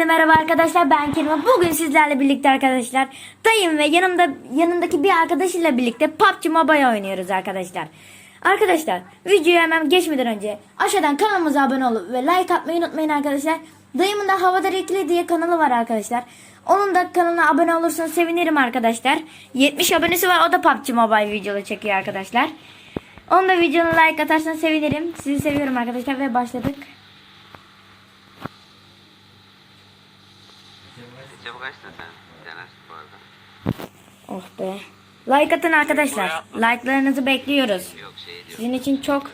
Hepinize merhaba arkadaşlar ben Kerim. Bugün sizlerle birlikte arkadaşlar dayım ve yanımda yanındaki bir arkadaşıyla birlikte PUBG Mobile oynuyoruz arkadaşlar. Arkadaşlar videoya hemen geçmeden önce aşağıdan kanalımıza abone olup ve like atmayı unutmayın arkadaşlar. Dayımın da Havada Renkli diye kanalı var arkadaşlar. Onun da kanalına abone olursanız sevinirim arkadaşlar. 70 abonesi var o da PUBG Mobile videoları çekiyor arkadaşlar. Onun da videonu like atarsanız sevinirim. Sizi seviyorum arkadaşlar ve başladık. Sen. Bu arada. Oh be. Like atın arkadaşlar. Like'larınızı bekliyoruz. Yok şey. Sizin için çok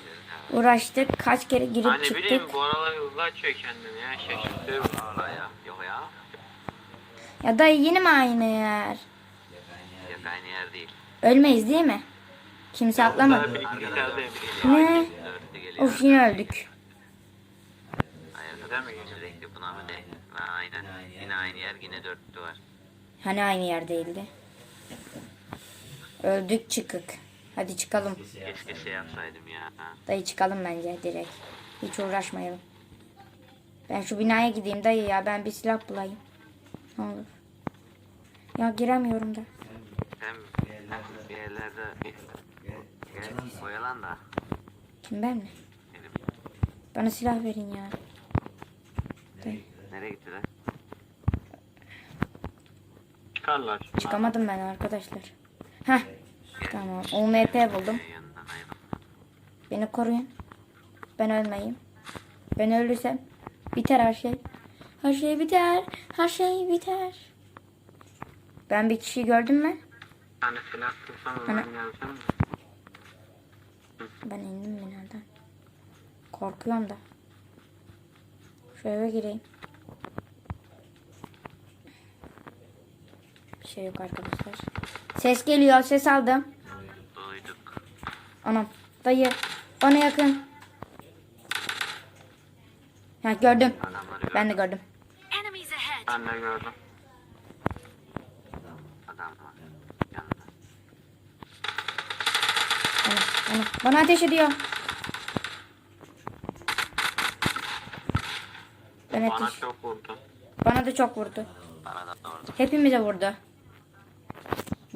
uğraştık. Kaç kere girip Hani çıktık. bileyim bu aralar hızlı açıyor kendini ya şaşırtıyorum. Valla ya. Yok ya. Ya dayı yine mi aynı yer? Yok aynı yer değil. Ölmeyiz değil mi? Kimse atlamadı. Selde Ne? Of yine öldük. Hayır, Değil mi? Sürekli buna mı değil? Ha, aynen. Yine aynı yer yine var. Hani aynı yer değildi. Öldük çıkık. Hadi çıkalım. Keşke şey yapsaydım ya. Dayı çıkalım bence direkt. Hiç uğraşmayalım. Ben şu binaya gideyim dayı ya. Ben bir silah bulayım. Ne olur. Ya giremiyorum da. Hem bir yerlerde oyalan da. Kim ben mi? Benim. Bana silah verin ya. Dayı. Nereye gittiler? Çıkarlar şimdi. Çıkamadım ben arkadaşlar. Heh. Tamam. UMP buldum. Beni koruyun. Ben ölmeyeyim. Ben ölürsem biter her şey. Her şey biter. Her şey biter. Ben bir kişiyi gördüm mü? Silah Ana. ben? Ben indim binadan. Korkuyorum da. Eve gireyim. Bir şey yok arkadaşlar. Ses geliyor. Ses aldım. Anam. Dayı. Bana yakın. Ha gördüm. Ben de gördüm. Ben de gördüm. Anam. Bana ateş ediyor. Ben Bana ateş. çok vurdu. Bana da çok vurdu. Bana da orada. Hepimize vurdu.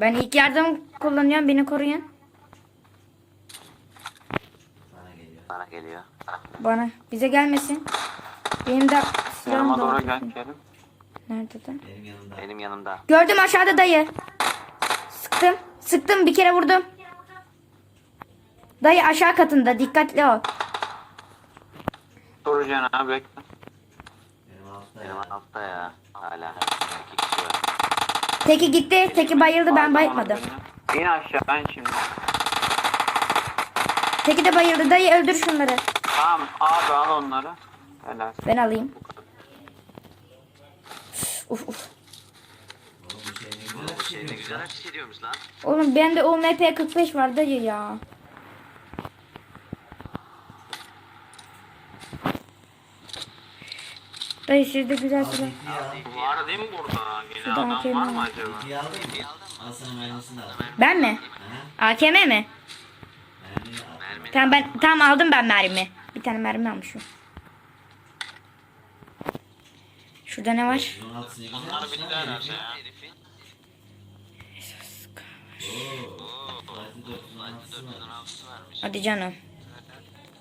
Ben ilk yardım kullanıyorum. Beni koruyun. Bana geliyor. Ah, Bana. Bize gelmesin. Benim de silahım Yanıma da doğru var. gel Kerim. Nerede de? Benim yanımda. Gördüm aşağıda dayı. Sıktım. Sıktım bir kere vurdum. Dayı aşağı katında. Dikkatli ol. Dur Caner bekle. Benim altta ya. Hala. İki kişi var. Teki gitti. Teki bayıldı. Ben bayılmadım. İn aşağı ben şimdi. Teki de bayıldı. Dayı öldür şunları. Tamam abi al onları. Helal. Ben alayım. Uf uf. Bu şey ne güzel ateş ediyormuş lan. Oğlum bende UMP 45 var dayı ya. Dayı sizde güzel silah. Var değil mi burada? Şurada adam AKM var mı var. acaba? Ben mi? AKM mi? Tamam ben tamam aldım ben mermi. Bir tane mermi almışım. Şurada ne var? 16'sını Bunlar güzel bitti herhalde ya. Herifin. Fatih 416'sı var. varmış. Hadi canım.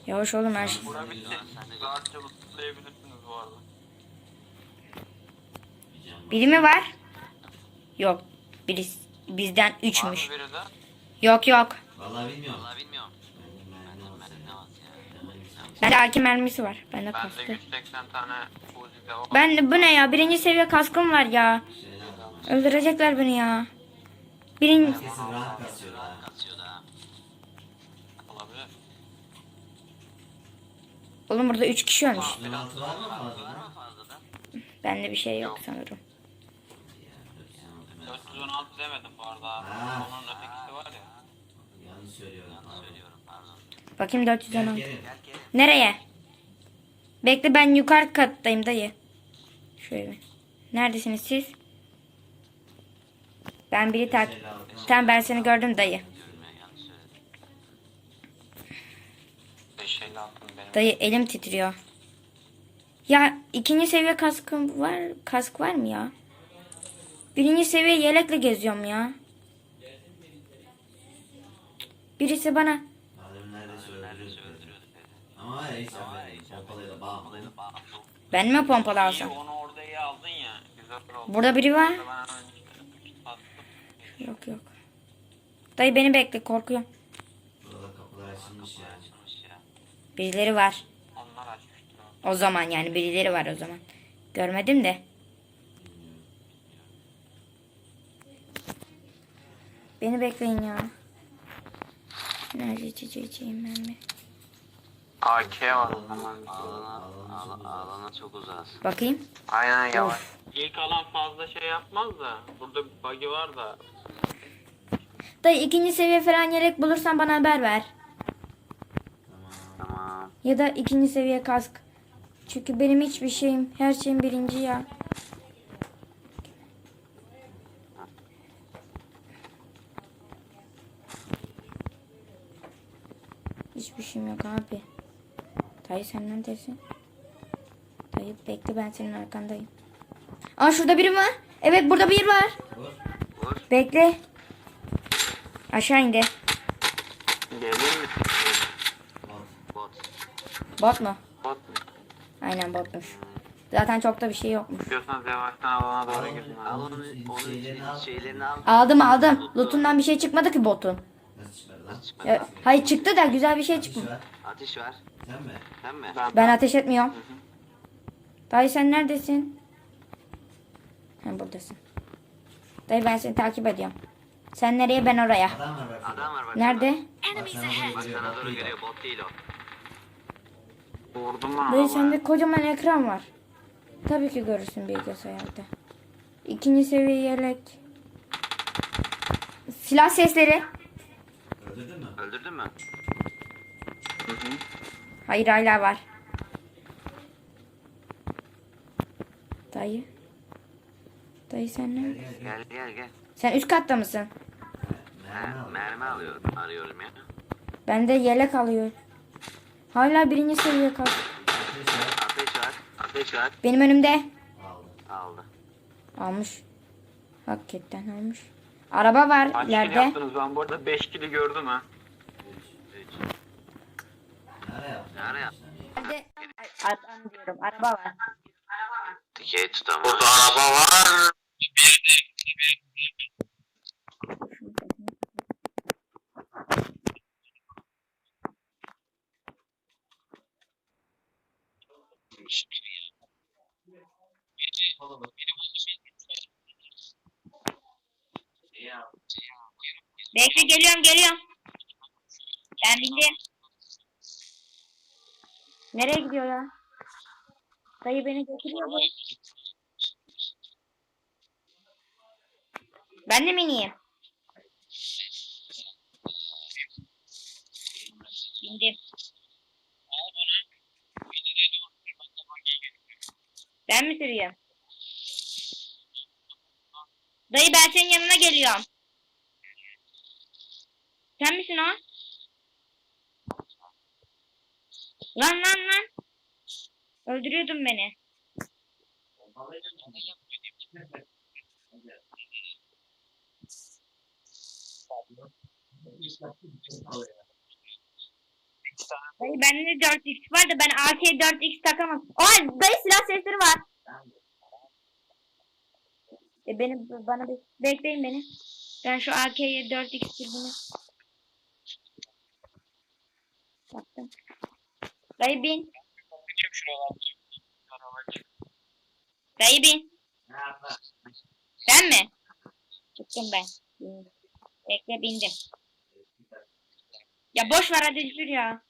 Yavaş oğlum her şey. Bura bitti. Rahatça lootlayabilirsiniz bu arada. Biri mi var? Yok. Biri bizden üçmüş. Yok yok. Vallahi bilmiyorum. Valla bilmiyorum. Bende AK mermisi var. Bende Bende kaskı. 180 tane Uzi de var. Ben de bu ne ya? Birinci seviye kaskım var ya. Öldürecekler beni ya. Birinci... Oğlum burada üç kişi ölmüş. 16 var mı fazla? Fazla da. Bende bir şey yok sanırım. 416 demedim bu arada abi. Ha. Onun ötekisi var ya. Yanlış söylüyorum. Pardon. Söylüyorum pardon. Bakayım 416. Gelin. Nereye? Bekle ben yukarı kattayım dayı. Şöyle. Neredesiniz siz? Ben biri tak. Tamam ben seni gördüm dayı. Bilmiyorum yanlış söyledim. 556 benim. Dayı elim titriyor. Ya ikinci seviye kaskım var. Kask var mı ya? Birinci seviye yelekle geziyorum ya. Birisi bana ben mi pompalı İyi alsam? onu orada iyi aldın ya. Güzel oldu. Burada biri var. Yok yok. Dayı beni bekle korkuyorum. Birileri var. O zaman yani birileri var o zaman. Görmedim de. Beni bekleyin ya. Enerji içeceği içeyim ben bir. AK var. Alana, alana, alana çok uzağız. Bakayım. Aynen yavaş. İlk alan fazla şey yapmaz da. Burada bir bug'i var da. Dayı ikinci seviye falan yelek bulursan bana haber ver. Tamam. Ya da ikinci seviye kask. Çünkü benim hiçbir şeyim, her şeyim birinci ya. Şeyim yok abi. Dayı sen neredesin? Dayı bekle ben senin arkandayım. Aa şurada biri var. Evet burada biri var. Vur. Vur. Bekle. Aşağı indi. Mi? Bot. Bot. Bot mu? Bot mu? Aynen botmuş. Zaten çok da bir şey yokmuş. İstiyorsanız yavaştan alana doğru gidin. Al onu, onun Şeylerini al. Aldım aldım. Lootundan bir şey çıkmadı ki botun. Ya, hayır çıktı da güzel bir şey çıktı. Ateş var. Sen mi? Sen mi? Ben, Ben ateş etmiyorum. Dayı sen neredesin? Ha buradasın. Dayı ben seni takip ediyorum. Sen nereye ben oraya. Adam var bak. Adam var bak. Nerede? Bak sana doğru Bak geliyor. sana bot doğru değil o. geliyor. Bot değil o. vurdum lan Dayı ama. sende kocaman ekran var. Tabii ki görürsün bilgisayarda. İkinci seviye yelek. Silah sesleri. Öldürdün mü? Öldürdün mü? Hayır hala var. Dayı. Dayı sen ne? Gel gel. Gel. Sen üst katta mısın? Ha, mermi alıyorum. Arıyorum ya. Ben de yelek alıyor. Hala birinci seviye kaldı. Ateş var. Ateş var. Benim önümde. Aldı. Aldı. Almış. Hakikaten almış. Araba var Kaç ileride. yaptınız ben bu arada 5 kili gördüm ha. 3. Ne ara yaptın? Ne ara yaptın? Nerede? Adam diyorum. Araba var. Dikey tut ama. Burada araba var. Bekle geliyorum geliyorum. Ben bindim. Nereye gidiyor ya? Dayı beni götürüyor mu? Ben de mi? Bindim. Ben mi sürüyorum? Dayı ben senin yanına geliyorum. Sen misin o? Lan lan lan. Öldürüyordun beni. Dayı bende de 4x var da ben AK 4x takamam. Aa dayı silah sesleri var. E beni bana bir bekleyin beni. Ben şu AK'ye 4x dürbünü. Baktım. Dayı bin. Çık şuralar. Dayı bin. Sen mi? Çıktım ben. Bindim. Bekle bindim. Ya boş ver hadi sür ya.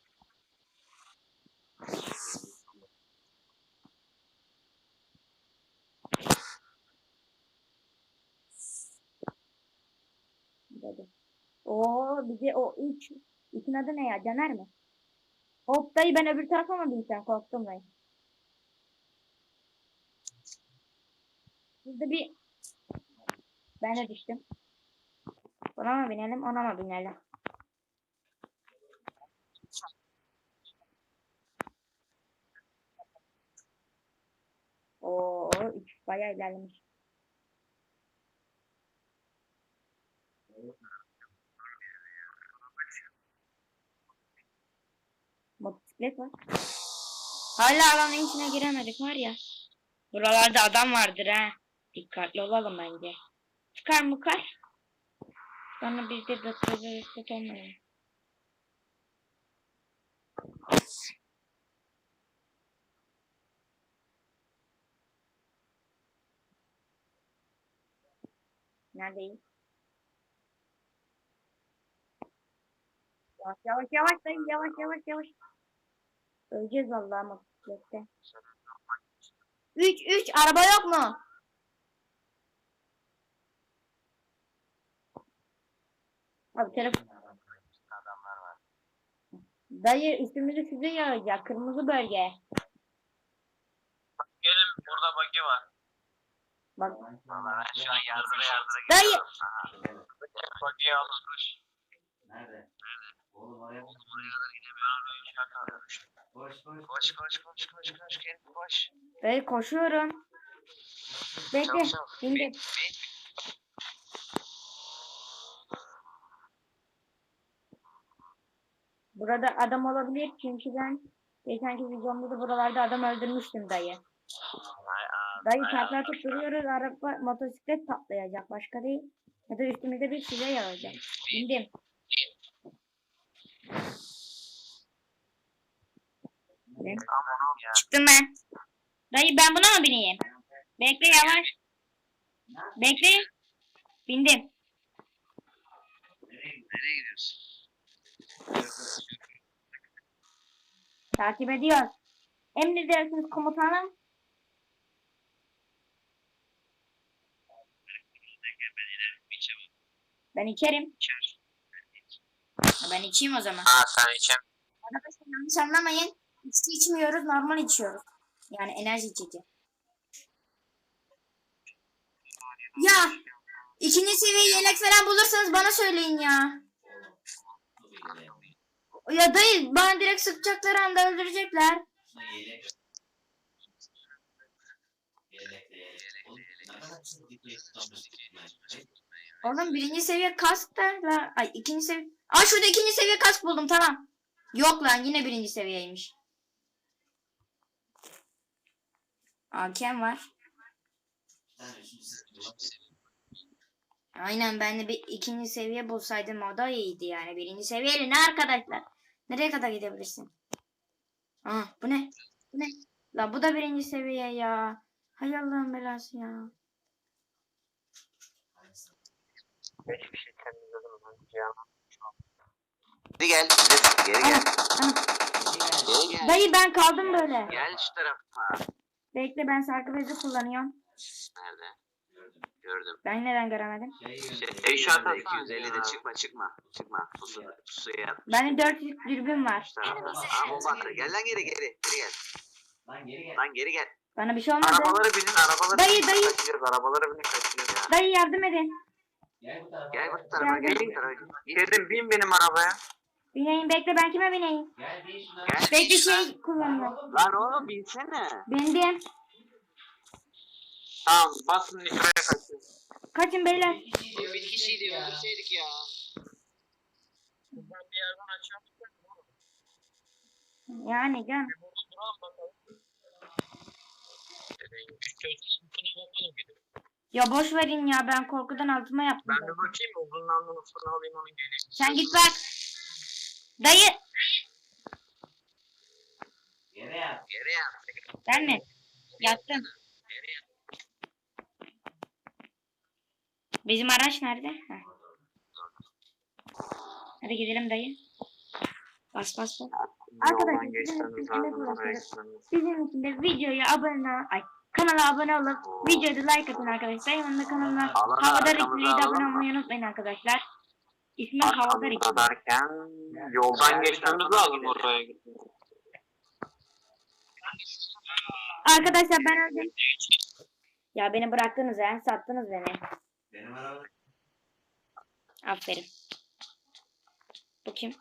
Dedi. Oo bir de o üç. İkin adı ne ya? Caner mi? Hop dayı ben öbür tarafa mı binsem? Korktum dayı. Burada bir... Ben de düştüm. Ona mı binelim, ona mı binelim? bayağı ilerlemiş. Motosiklet var. Hala alanın içine giremedik var ya. Buralarda adam vardır ha. Dikkatli olalım bence. Çıkar mı kar? Sonra biz de doktorlarız olmayalım. Neredeyiz? Yavaş yavaş yavaş dayı yavaş yavaş yavaş. Öleceğiz vallahi motosiklette. 3 3 araba yok mu? Abi telefon. Adamlar var. Dayı üstümüzü füze yağacak. Kırmızı bölge. Gelin burada bagi var. Bak. Valla ben şu an yardıra yardıra Dayı. Bagiyi almış. Nerede? Oğlum oraya kadar gidemiyorum. koş koş. Koş koş koş koş koş gel koş. Dayı koşuyorum. Bekle. Şimdi. Burada adam olabilir çünkü ben geçenki videomda da buralarda adam öldürmüştüm dayı. Dayı ya. takla atıp duruyoruz araba motosiklet patlayacak başka değil. Ya da üstümüzde bir füze yağacak. Bindim. Ne? Aman ya. Çıktım ben. Dayı ben buna mı bineyim? Bekle yavaş. Bekle. Bindim. Nereye gidiyorsun? Takip ediyoruz. Emredersiniz komutanım. Ben içerim. Ben içeyim o zaman. Ha sen içem. Arkadaşlar yanlış anlamayın. İçki içmiyoruz, normal içiyoruz. Yani enerji içeceği. Ya ikinci seviye yelek falan bulursanız bana söyleyin ya. Ya dayı bana direkt sıkacaklar anda öldürecekler. Oğlum birinci seviye kask da la. Ay ikinci seviye. Aa şurada ikinci seviye kask buldum tamam. Yok lan yine birinci seviyeymiş. Hakem var. Aynen ben de bir ikinci seviye bulsaydım o da iyiydi yani. Birinci seviyeli ne arkadaşlar? Nereye kadar gidebilirsin? Aa bu ne? Bu ne? La bu da birinci seviye ya. Hay Allah'ın belası ya. Hiçbir şey temizledim. Ya. Geri gel. Geri gel. Geri gel. Dayı ben kaldım böyle. Gel şu tarafa. Bekle ben sarkı bezi kullanıyorum. Nerede? gördüm. Gördüm. Ben neden göremedim? Şey Şey, gördüm. eşya 250 atsana 250 de ya. çıkma çıkma. Çıkma. Pusu, pusuya yat. Bende 4 dürbün var. Aa bomba attı. Gel lan geri geri. Geri gel. Lan geri gel. Lan geri gel. Bana bir şey olmadı. Arabaları binin arabaları Dayı, binin. dayı. Kaçacağız arabaları binin kaçacağız ya. Dayı yardım edin. Gel bu tarafa. Gel bu tarafa. Gel bu tarafa. Kerim bin benim arabaya. Bineyim bekle ben kime bineyim? Gel şuna. Gel. Bekle şey kullanıyorum. Lan oğlum binsene. Bindim. Tamam basın nitroya kaçın. Kaçın beyler. Bir kişiydi öldürseydik ya. Ben bir yerden açıyorum. Yani gidip. Ya boş verin ya ben korkudan altıma yaptım. Ben bir bakayım uzun namlulu fırını alayım onun geleyim. Sen git bak. Dayı. Yere yat. Geri yat. Ben mi? Yattım. Bizim araç nerede? Heh. Hadi gidelim dayı. Bas bas bas. Arkadaşlar. Sizin için de videoya abone ay kanala abone olup videoya da like atın arkadaşlar. Yanında arkamızda ikiliyi de abone olmayı unutmayın arkadaşlar. İsmi Havadar Arkamızda ikili. derken yoldan geçmemiz lazım oraya. Arkadaşlar ben öldüm. Ya beni bıraktınız ya. Sattınız beni. Benim araba. Aferin. Bu kim?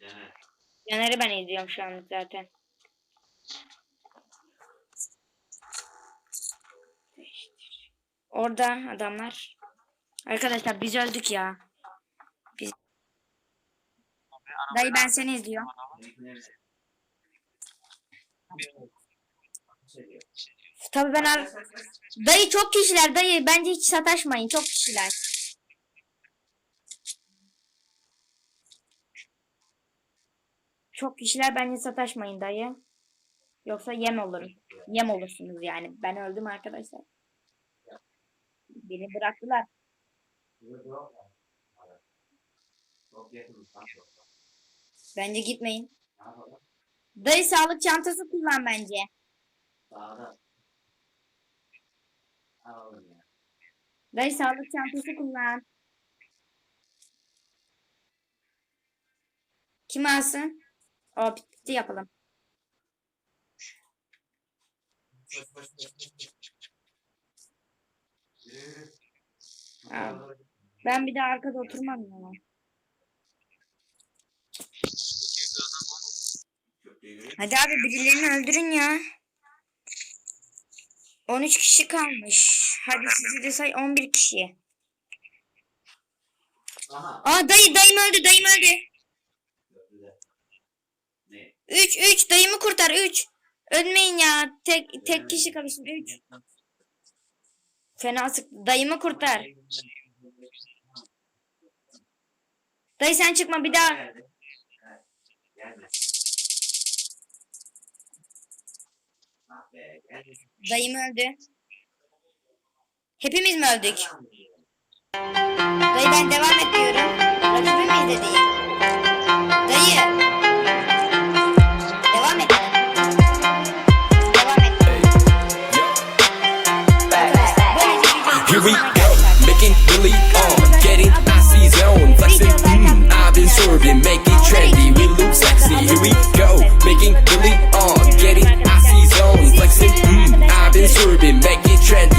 Caner. Caner'i ben izliyorum şu anlık zaten. Orada adamlar. Arkadaşlar biz öldük ya. Dayı ben seni izliyorum. Tabii ben ar- Dayı çok kişiler dayı bence hiç sataşmayın çok kişiler. Çok kişiler bence sataşmayın dayı. Yoksa yem olurum. Yem olursunuz yani. Ben öldüm arkadaşlar. Beni bıraktılar. Yakın. Bence gitmeyin. Dayı sağlık çantası kullan bence. Dayı sağlık çantası kullan. Kim alsın? O bitti yapalım. Aa, Ben bir de arkada oturmam ya. Hadi abi birilerini öldürün ya. 13 kişi kalmış. Hadi sizi de say 11 kişi. Aha. Aa dayı dayım öldü dayım öldü. Köprüde. Ne? 3 3 dayımı kurtar 3. Ölmeyin ya. Tek tek kişi kalmışsın 3. Fena sık. Dayımı kurtar. Dayı sen çıkma bir daha. Dayım öldü. Hepimiz mi öldük? Dayı ben devam et diyorum. Rakibi mi izledi? Dayı. Devam et. Devam et. Here we go, making Billy on, getting icy zone, flexing. Mm, I've been serving, make it trendy, we look sexy. Here we go, making Billy on, getting icy zone, flexing swerving, make making trendy.